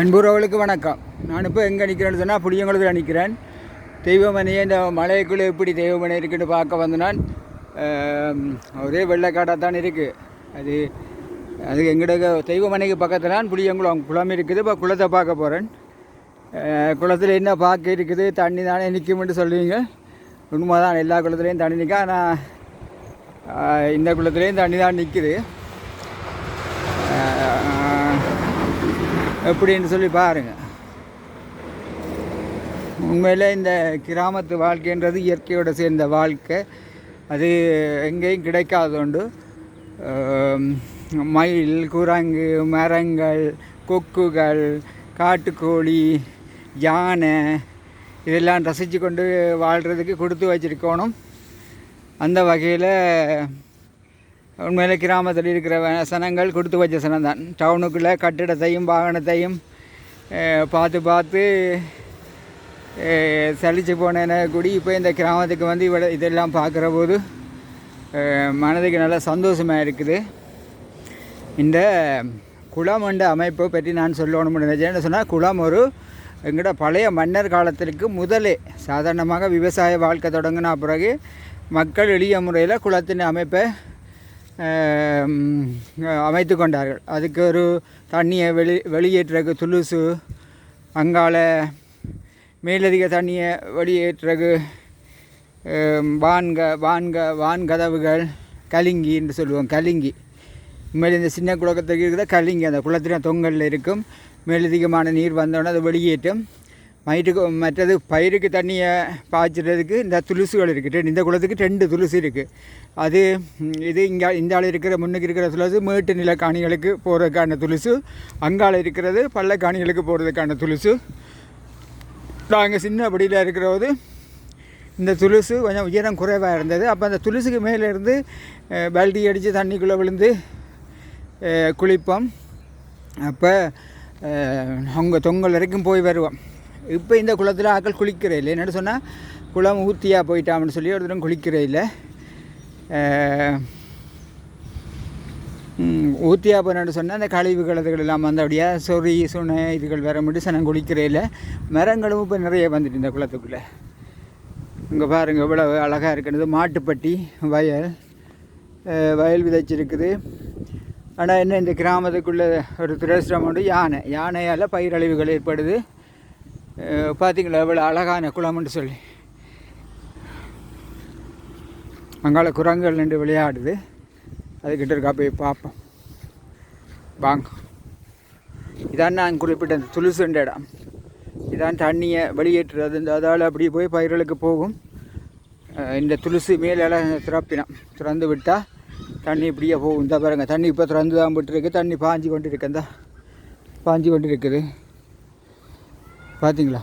அன்புறவர்களுக்கு வணக்கம். நான் இப்போ எங்கே நிற்கிறேன்னு சொன்னால் புளியங்குளத்தில் நிற்கிறேன் தெய்வமனையை இந்த மலைக்குள்ளே எப்படி தெய்வமனை இருக்குன்னு பார்க்க வந்து நான் ஒரே வெள்ளைக்காடாக தான் இருக்குது அது அது எங்கிட்ட தெய்வமனைக்கு பக்கத்தில் தான் புளியங்குளம் குளம் இருக்குது. இப்போ குளத்தை பார்க்க போகிறேன் குளத்தில் என்ன பார்க்க இருக்குது? தண்ணி தானே நிற்கும்னு சொல்லுவீங்க. உண்மை தான் எல்லா குளத்துலேயும் தண்ணி நிற்க ஆனால் இந்த குளத்துலேயும் தண்ணி தான் நிற்குது எப்படின்னு சொல்லி பாருங்கள் உண்மையில் இந்த கிராமத்து வாழ்க்கைன்றது இயற்கையோடு சேர்ந்த வாழ்க்கை. அது எங்கேயும் கிடைக்காதோண்டு மயில் குரங்கு மரங்கள் கொக்குகள் காட்டுக்கோழி யானை இதெல்லாம் ரசித்து கொண்டு வாழ்கிறதுக்கு கொடுத்து வச்சிருக்கணும். அந்த வகையில் உண்மையில் கிராமத்தில் இருக்கிற சனங்கள் கொடுத்து வச்ச சனம் தான் டவுனுக்குள்ளே கட்டிடத்தையும் வாகனத்தையும் பார்த்து பார்த்து அஹ், சலிச்சு போனேன கூடி இப்போ இந்த கிராமத்துக்கு வந்து இவ்வளோ இதெல்லாம் பார்க்குற போது மனதுக்கு நல்ல சந்தோஷமாக இருக்குது. இந்த குளம் என்ற அமைப்பை பற்றி நான் சொல்லணும்னு நினைச்சேன். சொன்னால் குளம் ஒரு எங்கள்கிட்ட பழைய மன்னர் காலத்திற்கு முதலே சாதாரணமாக விவசாய வாழ்க்கை தொடங்கின பிறகு மக்கள் எளிய முறையில் குளத்தின் அமைப்பை அமைத்து கொண்டார்கள். அதுக்கு ஒரு தண்ணியை வெளி வெளியேற்றுறதுக்கு துளுசு அங்கால மேலதிக தண்ணியை வெளியேற்றுறதுக்கு வான்க வான்க வான் கதவுகள் கலிங்கி என்று சொல்லுவோம் கலிங்கி. உண்மையில் இந்த சின்ன குளத்துக்கு இருக்கிற கலிங்கி. அந்த குளத்தின தொங்கலில் இருக்கும். மேலதிகமான நீர் வந்தோடனே அதை வெளியேற்றும். மயிற்றுக்கு மற்றது பயிருக்கு தண்ணியை பாய்ச்சுறதுக்கு இந்த துளுசுகள் இருக்குது இந்த குளத்துக்கு ரெண்டு துளுசு இருக்குது அது இது இங்கே இந்த ஆள் இருக்கிற முன்னுக்கு இருக்கிற துளசு மேட்டு நில காணிகளுக்கு போகிறதுக்கான துளுசு அங்கால இருக்கிறது பள்ள காணிகளுக்கு போகிறதுக்கான துளுசு. நாங்கள் சின்ன படியில் இருக்கிறபோது இந்த துளுசு கொஞ்சம் உயரம் குறைவாக இருந்தது. அப்போ அந்த துளுசுக்கு மேலேருந்து பல்டி அடித்து தண்ணிக்குள்ளே விழுந்து குளிப்போம். அப்போ அவங்க தொங்கல் வரைக்கும் போய் வருவோம். இப்போ இந்த குளத்தில் ஆக்கள் குளிக்கிற இல்லை. என்னென்னு சொன்னால் குளம் ஊத்தியாக போயிட்டாம்னு சொல்லி ஒரு தூரம் குளிக்கிற இல்லை. ஊற்றியாக போனான்னு சொன்னால் அந்த கழிவு கலதுகள் எல்லாம் வந்தபடியாக சொறி சுனை இதுகள் வர முடியும் சனம் குளிக்கிற இல்லை. மரங்களும் இப்போ நிறைய வந்துட்டு இந்த குளத்துக்குள்ளே. இங்கே பாருங்கள் இவ்வளவு அழகாக இருக்கிறது. மாட்டுப்பட்டி வயல் வயல் விதைச்சிருக்குது. ஆனால் என்ன இந்த கிராமத்துக்குள்ளே ஒரு துரஸ்டம் உண்டு. யானை. யானையால் பயிரழிவுகள் ஏற்படுது. பார்த்தீங்களா எவ்வளோ அழகான குளம்னு சொல்லி. அங்கால குரங்குகள் நின்று விளையாடுது. அதுக்கிட்ட இருக்கா போய் பார்ப்போம். வாங்க. இதான் நான் குறிப்பிட்ட அந்த துளுசுன்ற இடம். இதான் தண்ணியை வெளியேற்றுறது. இந்த அதால் அப்படி போய் பயிர்களுக்கு போகும். இந்த துளசி மேலெல்லாம் திறப்பினம். திறந்து விட்டால் தண்ணி இப்படியே போகும். இந்த பாருங்க தண்ணி இப்போ திறந்து தான் விட்டுருக்கு தண்ணி பாஞ்சு கொண்டு இருக்கு இந்த பாஞ்சு கொண்டு இருக்குது பார்த்தீங்களா